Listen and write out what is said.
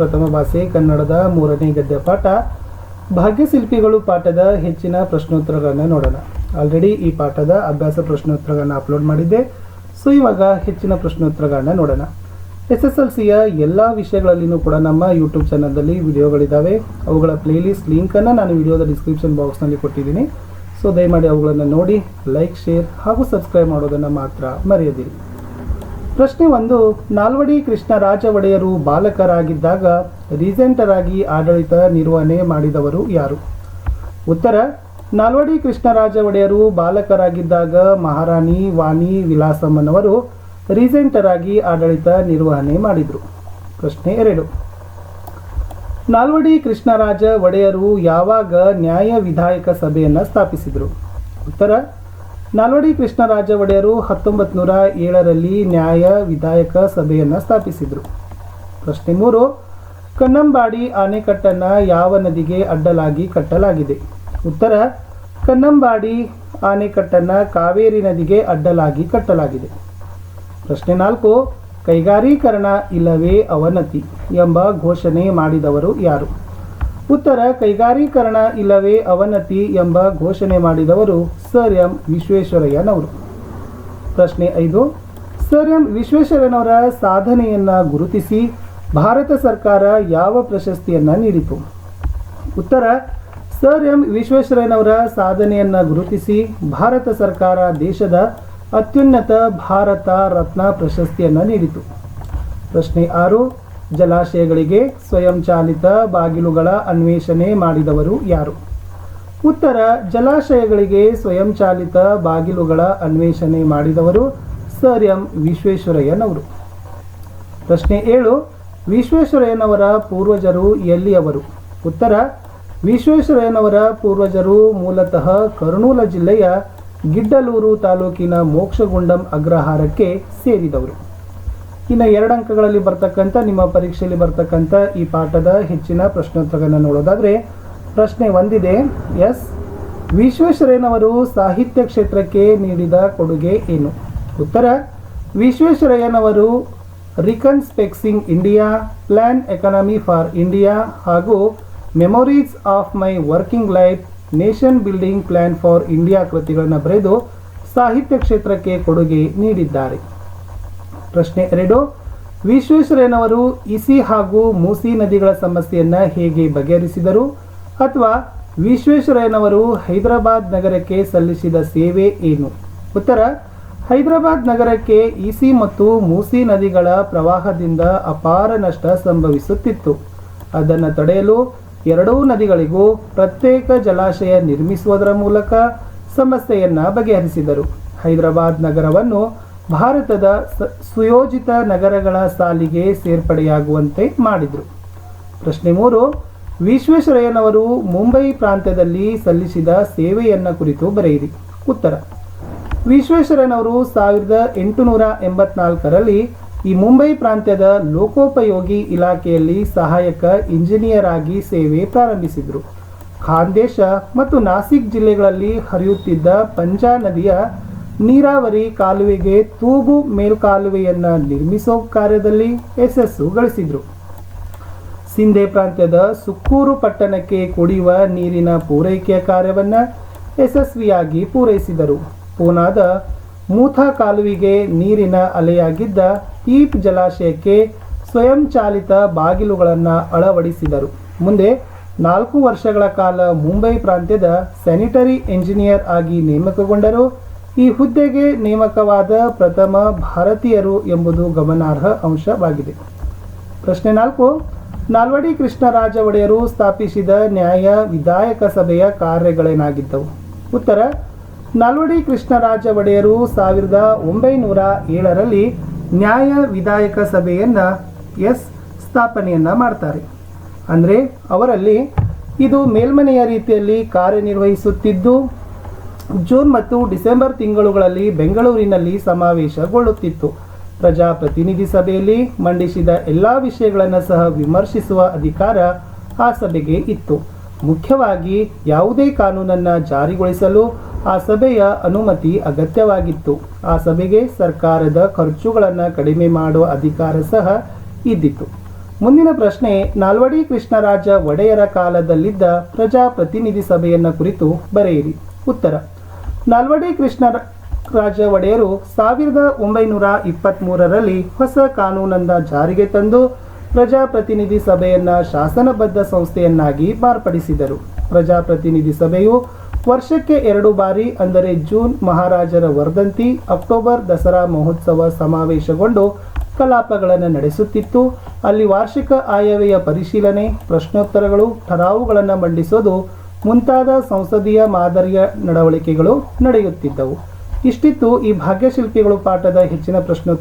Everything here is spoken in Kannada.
ಪ್ರಥಮ ಭಾಷೆ, ಕನ್ನಡದ ಮೂರನೇ ಗದ್ಯ ಪಾಠ. ಭಾಗ್ಯಶಿಲ್ಪಿಗಳು ಪಾಠದ ಹೆಚ್ಚಿನ ಪ್ರಶ್ನೋತ್ತರಗಳನ್ನು ನೋಡೋಣ. ಆಲ್ರೆಡಿ ಈ ಪಾಠದ ಅಭ್ಯಾಸ ಪ್ರಶ್ನೋತ್ತರಗಳನ್ನು ಅಪ್ಲೋಡ್ ಮಾಡಿದ್ದೆ. ಸೊ ಇವಾಗ ಹೆಚ್ಚಿನ ಪ್ರಶ್ನೋತ್ತರಗಳನ್ನ ನೋಡೋಣ. ಎಸ್ ಎಸ್ ಎಲ್ ಸಿಯ ಎಲ್ಲ ವಿಷಯಗಳಲ್ಲಿನೂ ಕೂಡ ನಮ್ಮ ಯೂಟ್ಯೂಬ್ ಚಾನಲ್ನಲ್ಲಿ ವಿಡಿಯೋಗಳಿದ್ದಾವೆ ಅವುಗಳ ಪ್ಲೇಲಿಸ್ಟ್ ಲಿಂಕನ್ನು ನಾನು ವಿಡಿಯೋದ ಡಿಸ್ಕ್ರಿಪ್ಷನ್ ಬಾಕ್ಸ್ನಲ್ಲಿ ಕೊಟ್ಟಿದ್ದೀನಿ. ಸೊ ದಯಮಾಡಿ ಅವುಗಳನ್ನು ನೋಡಿ ಲೈಕ್ ಶೇರ್ ಹಾಗೂ ಸಬ್ಸ್ಕ್ರೈಬ್ ಮಾಡೋದನ್ನು ಮಾತ್ರ ಮರೆಯದಿರಿ. ಪ್ರಶ್ನೆ ಒಂದು, ನಾಲ್ವಡಿ ಕೃಷ್ಣರಾಜ ಒಡೆಯರು ಬಾಲಕರಾಗಿದ್ದಾಗ ರೀಸೆಂಟರ್ ಆಗಿ ಆಡಳಿತ ನಿರ್ವಹಣೆ ಮಾಡಿದವರು ಯಾರು? ಉತ್ತರ, ನಾಲ್ವಡಿ ಕೃಷ್ಣರಾಜ ಒಡೆಯರು ಬಾಲಕರಾಗಿದ್ದಾಗ ಮಹಾರಾಣಿ ವಾಣಿ ವಿಲಾಸಮ್ಮನವರು ರೀಸೆಂಟರ್ ಆಗಿ ಆಡಳಿತ ನಿರ್ವಹಣೆ ಮಾಡಿದರು. ಪ್ರಶ್ನೆ ಎರಡು. ನಾಲ್ವಡಿ ಕೃಷ್ಣರಾಜ ಒಡೆಯರು ಯಾವಾಗ ನ್ಯಾಯ ವಿಧಾಯಕ ಸಭೆಯನ್ನು ಸ್ಥಾಪಿಸಿದರು? ಉತ್ತರ ನಾಲ್ವಡಿ ಕೃಷ್ಣರಾಜ ಒಡೆಯರು ಹತ್ತೊಂಬತ್ತು ನೂರ ಏಳರಲ್ಲಿ ನ್ಯಾಯ ವಿಧಾಯಕ ಸಭೆಯನ್ನು ಸ್ಥಾಪಿಸಿದರು. ಪ್ರಶ್ನೆ ಮೂರು ಕನ್ನಂಬಾಡಿ ಅಣೆಕಟ್ಟನ್ನು ಯಾವ ನದಿಗೆ ಅಡ್ಡಲಾಗಿ ಕಟ್ಟಲಾಗಿದೆ? ಉತ್ತರ ಕನ್ನಂಬಾಡಿ ಆಣೆಕಟ್ಟನ್ನು ಕಾವೇರಿ ನದಿಗೆ ಅಡ್ಡಲಾಗಿ ಕಟ್ಟಲಾಗಿದೆ. ಪ್ರಶ್ನೆ ನಾಲ್ಕು, ಕೈಗಾರೀಕರಣ ಇಲ್ಲವೇ ಅವನತಿ ಎಂಬ ಘೋಷಣೆ ಮಾಡಿದವರು ಯಾರು? ಉತ್ತರ, ಕೈಗಾರೀಕರಣ ಇಲ್ಲವೇ ಅವನತಿ ಎಂಬ ಘೋಷಣೆ ಮಾಡಿದವರು ಸರ್ ಎಂ ವಿಶ್ವೇಶ್ವರಯ್ಯನವರು. ಪ್ರಶ್ನೆ ಐದು, ಸರ್ ಎಂ ವಿಶ್ವೇಶ್ವರಯ್ಯನವರ ಸಾಧನೆಯನ್ನು ಗುರುತಿಸಿ ಭಾರತ ಸರ್ಕಾರ ಯಾವ ಪ್ರಶಸ್ತಿಯನ್ನು ನೀಡಿತು? ಉತ್ತರ, ಸರ್ ಎಂ ವಿಶ್ವೇಶ್ವರಯ್ಯನವರ ಸಾಧನೆಯನ್ನು ಗುರುತಿಸಿ ಭಾರತ ಸರ್ಕಾರ ದೇಶದ ಅತ್ಯುನ್ನತ ಭಾರತ ರತ್ನ ಪ್ರಶಸ್ತಿಯನ್ನು ನೀಡಿತು. ಪ್ರಶ್ನೆ ಆರು ಜಲಾಶಯಗಳಿಗೆ ಸ್ವಯಂಚಾಲಿತ ಬಾಗಿಲುಗಳ ಅನ್ವೇಷಣೆ ಮಾಡಿದವರು ಯಾರು? ಉತ್ತರ, ಜಲಾಶಯಗಳಿಗೆ ಸ್ವಯಂಚಾಲಿತ ಬಾಗಿಲುಗಳ ಅನ್ವೇಷಣೆ ಮಾಡಿದವರು ಸರ್ ಎಂ ವಿಶ್ವೇಶ್ವರಯ್ಯನವರು. ಪ್ರಶ್ನೆ ಏಳು, ವಿಶ್ವೇಶ್ವರಯ್ಯನವರ ಪೂರ್ವಜರು ಎಲ್ಲಿಯವರು? ಉತ್ತರ, ವಿಶ್ವೇಶ್ವರಯ್ಯನವರ ಪೂರ್ವಜರು ಮೂಲತಃ ಕರ್ನೂಲ ಜಿಲ್ಲೆಯ ಗಿಡ್ಡಲೂರು ತಾಲೂಕಿನ ಮೋಕ್ಷಗುಂಡಂ ಅಗ್ರಹಾರಕ್ಕೆ ಸೇರಿದವರು. ಇನ್ನು ಎರಡು ಅಂಕಗಳಲ್ಲಿ ಬರ್ತಕ್ಕಂಥ, ನಿಮ್ಮ ಪರೀಕ್ಷೆಯಲ್ಲಿ ಬರ್ತಕ್ಕಂಥ ಈ ಪಾಠದ ಹೆಚ್ಚಿನ ಪ್ರಶ್ನೋತ್ತರಗಳನ್ನು ನೋಡೋದಾದರೆ, ಪ್ರಶ್ನೆ ಒಂದಿದೆ. ಎಸ್. ವಿಶ್ವೇಶ್ವರಯ್ಯನವರು ಸಾಹಿತ್ಯ ಕ್ಷೇತ್ರಕ್ಕೆ ನೀಡಿದ ಕೊಡುಗೆ ಏನು? ಉತ್ತರ, ವಿಶ್ವೇಶ್ವರಯ್ಯನವರು reconstructing India plan economy for India ಹಾಗೂ memories of my working life nation building plan for India ಕೃತಿಗಳನ್ನು ಬರೆದು ಸಾಹಿತ್ಯ ಕ್ಷೇತ್ರಕ್ಕೆ ಕೊಡುಗೆ ನೀಡಿದ್ದಾರೆ. ಪ್ರಶ್ನೆ ಎರಡು. ವಿಶ್ವೇಶ್ವರಯ್ಯನವರು ಇಸಿ ಹಾಗೂ ಮೂಸಿ ನದಿಗಳ ಸಮಸ್ಯೆಯನ್ನು ಹೇಗೆ ಬಗೆಹರಿಸಿದರು? ಅಥವಾ ವಿಶ್ವೇಶ್ವರಯ್ಯನವರು ಹೈದರಾಬಾದ್ ನಗರಕ್ಕೆ ಸಲ್ಲಿಸಿದ ಸೇವೆ ಏನು? ಉತ್ತರ, ಹೈದರಾಬಾದ್ ನಗರಕ್ಕೆ ಇಸಿ ಮತ್ತು ಮೂಸಿ ನದಿಗಳ ಪ್ರವಾಹದಿಂದ ಅಪಾರ ನಷ್ಟ ಸಂಭವಿಸುತ್ತಿತ್ತು. ಅದನ್ನು ತಡೆಯಲು ಎರಡೂ ನದಿಗಳಿಗೂ ಪ್ರತ್ಯೇಕ ಜಲಾಶಯ ನಿರ್ಮಿಸುವುದರ ಮೂಲಕ ಸಮಸ್ಯೆಯನ್ನು ಬಗೆಹರಿಸಿದರು. ಹೈದರಾಬಾದ್ ನಗರವನ್ನು ಭಾರತದ ಸುಯೋಜಿತ ನಗರಗಳ ಸಾಲಿಗೆ ಸೇರ್ಪಡೆಯಾಗುವಂತೆ ಮಾಡಿದರು. ಪ್ರಶ್ನೆ ಮೂರು, ವಿಶ್ವೇಶ್ವರಯ್ಯನವರು ಮುಂಬೈ ಪ್ರಾಂತ್ಯದಲ್ಲಿ ಸಲ್ಲಿಸಿದ ಸೇವೆಯನ್ನ ಕುರಿತು ಬರೆಯಿರಿ. ಉತ್ತರ, ವಿಶ್ವೇಶ್ವರಯ್ಯನವರು ಸಾವಿರದ ಎಂಟುನೂರ ಎಂಬತ್ನಾಲ್ಕರಲ್ಲಿ ಈ ಮುಂಬೈ ಪ್ರಾಂತ್ಯದ ಲೋಕೋಪಯೋಗಿ ಇಲಾಖೆಯಲ್ಲಿ ಸಹಾಯಕ ಇಂಜಿನಿಯರ್ ಆಗಿ ಸೇವೆ ಪ್ರಾರಂಭಿಸಿದರು. ಖಾಂದೇಶ ಮತ್ತು ನಾಸಿಕ್ ಜಿಲ್ಲೆಗಳಲ್ಲಿ ಹರಿಯುತ್ತಿದ್ದ ಪಂಜಾ ನದಿಯ ನೀರಾವರಿ ಕಾಲುವೆಗೆ ತೂಗು ಮೇಲ್ಕಾಲುವೆಯನ್ನು ನಿರ್ಮಿಸೋ ಕಾರ್ಯದಲ್ಲಿ ಯಶಸ್ಸು ಗಳಿಸಿದರು. ಸಿಂಧೆ ಪ್ರಾಂತ್ಯದ ಸುಕ್ಕೂರು ಪಟ್ಟಣಕ್ಕೆ ಕುಡಿಯುವ ನೀರಿನ ಪೂರೈಕೆಯ ಕಾರ್ಯವನ್ನು ಯಶಸ್ವಿಯಾಗಿ ಪೂರೈಸಿದರು. ಪೂನಾದ ಮೂಥಾ ಕಾಲುವೆಗೆ ನೀರಿನ ಅಲೆಯಾಗಿದ್ದ ಈಪ್ ಜಲಾಶಯಕ್ಕೆ ಸ್ವಯಂಚಾಲಿತ ಬಾಗಿಲುಗಳನ್ನು ಅಳವಡಿಸಿದರು. ಮುಂದೆ ನಾಲ್ಕು ವರ್ಷಗಳ ಕಾಲ ಮುಂಬೈ ಪ್ರಾಂತ್ಯದ ಸ್ಯಾನಿಟರಿ ಎಂಜಿನಿಯರ್ ಆಗಿ ನೇಮಕಗೊಂಡರು. ಈ ಹುದ್ದೆಗೆ ನೇಮಕವಾದ ಪ್ರಥಮ ಭಾರತೀಯರು ಎಂಬುದು ಗಮನಾರ್ಹ ಅಂಶವಾಗಿದೆ. ಪ್ರಶ್ನೆ ನಾಲ್ಕು, ನಾಲ್ವಡಿ ಕೃಷ್ಣರಾಜ ಒಡೆಯರು ಸ್ಥಾಪಿಸಿದ ನ್ಯಾಯ ವಿಧಾಯಕ ಸಭೆಯ ಕಾರ್ಯಗಳೇನಾಗಿದ್ದವು? ಉತ್ತರ, ನಾಲ್ವಡಿ ಕೃಷ್ಣರಾಜ ಒಡೆಯರು ಸಾವಿರದ ಒಂಬೈನೂರ ಏಳರಲ್ಲಿ ನ್ಯಾಯ ವಿಧಾಯಕ ಸಭೆಯನ್ನು ಎಸ್ ಸ್ಥಾಪನೆಯನ್ನ ಮಾಡ್ತಾರೆ. ಅಂದರೆ ಅವರಲ್ಲಿ ಇದು ಮೇಲ್ಮನೆಯ ರೀತಿಯಲ್ಲಿ ಕಾರ್ಯನಿರ್ವಹಿಸುತ್ತಿದ್ದು ಜೂನ್ ಮತ್ತು ಡಿಸೆಂಬರ್ ತಿಂಗಳುಗಳಲ್ಲಿ ಬೆಂಗಳೂರಿನಲ್ಲಿ ಸಮಾವೇಶಗೊಳ್ಳುತ್ತಿತ್ತು. ಪ್ರಜಾಪ್ರತಿನಿಧಿ ಸಭೆಯಲ್ಲಿ ಮಂಡಿಸಿದ ಎಲ್ಲ ವಿಷಯಗಳನ್ನು ಸಹ ವಿಮರ್ಶಿಸುವ ಅಧಿಕಾರ ಆ ಸಭೆಗೆ ಇತ್ತು. ಮುಖ್ಯವಾಗಿ ಯಾವುದೇ ಕಾನೂನನ್ನು ಜಾರಿಗೊಳಿಸಲು ಆ ಸಭೆಯ ಅನುಮತಿ ಅಗತ್ಯವಾಗಿತ್ತು. ಆ ಸಭೆಗೆ ಸರ್ಕಾರದ ಖರ್ಚುಗಳನ್ನು ಕಡಿಮೆ ಮಾಡುವ ಅಧಿಕಾರ ಸಹ ಇದ್ದಿತ್ತು. ಮುಂದಿನ ಪ್ರಶ್ನೆ, ನಾಲ್ವಡಿ ಕೃಷ್ಣರಾಜ ಒಡೆಯರ ಕಾಲದಲ್ಲಿದ್ದ ಪ್ರಜಾಪ್ರತಿನಿಧಿ ಸಭೆಯನ್ನು ಕುರಿತು ಬರೆಯಿರಿ. ಉತ್ತರ. ನಾಲ್ವಡಿ ಕೃಷ್ಣರಾಜ ಒಡೆಯರು ಸಾವಿರದ ಒಂಬೈನೂರ ಇಪ್ಪತ್ತ್ಮೂರರಲ್ಲಿ ಹೊಸ ಕಾನೂನನ್ನ ಜಾರಿಗೆ ತಂದು ಪ್ರಜಾಪ್ರತಿನಿಧಿ ಸಭೆಯನ್ನು ಶಾಸನಬದ್ಧ ಸಂಸ್ಥೆಯನ್ನಾಗಿ ಮಾರ್ಪಡಿಸಿದರು. ಪ್ರಜಾಪ್ರತಿನಿಧಿ ಸಭೆಯು ವರ್ಷಕ್ಕೆ ಎರಡು ಬಾರಿ, ಅಂದರೆ ಜೂನ್ ಮಹಾರಾಜರ ವರ್ಧಂತಿ, ಅಕ್ಟೋಬರ್ ದಸರಾ ಮಹೋತ್ಸವ ಸಮಾವೇಶಗೊಂಡು ಕಲಾಪಗಳನ್ನು ನಡೆಸುತ್ತಿತ್ತು. ಅಲ್ಲಿ ವಾರ್ಷಿಕ ಆಯವ್ಯಯ ಪರಿಶೀಲನೆ, ಪ್ರಶ್ನೋತ್ತರಗಳು, ಠರಾವುಗಳನ್ನು ಮಂಡಿಸೋದು ಮುಂತಾದ ಸಂಸದೀಯ ಮಾದರಿಯ ನಡವಳಿಕೆಗಳು ನಡೆಯುತ್ತಿದ್ದವು. ಇಷ್ಟಿತ್ತು ಈ ಭಾಗ್ಯಶಿಲ್ಪಿಗಳು ಪಾಠದ ಹೆಚ್ಚಿನ ಪ್ರಶ್ನೋತ್ತರ